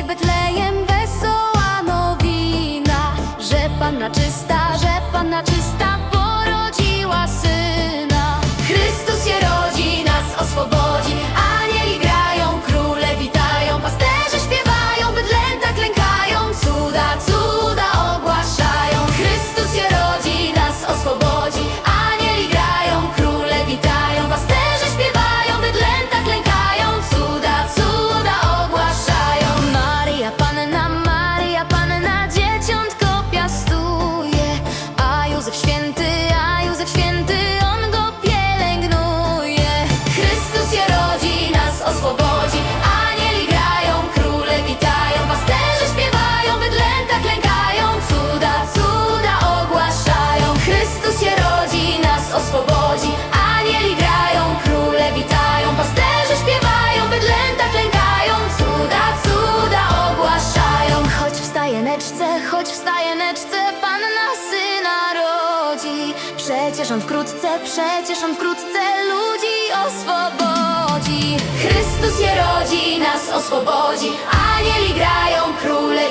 Dzisiaj w Betlejem wesoła nowina, że Panna czysta, że Panna czysta. uliczce, choć w stajeneczce panna syna rodzi. Przecież on wkrótce, przecież on wkrótce ludzi oswobodzi. Chrystus je rodzi, nas oswobodzi, anieli grają króle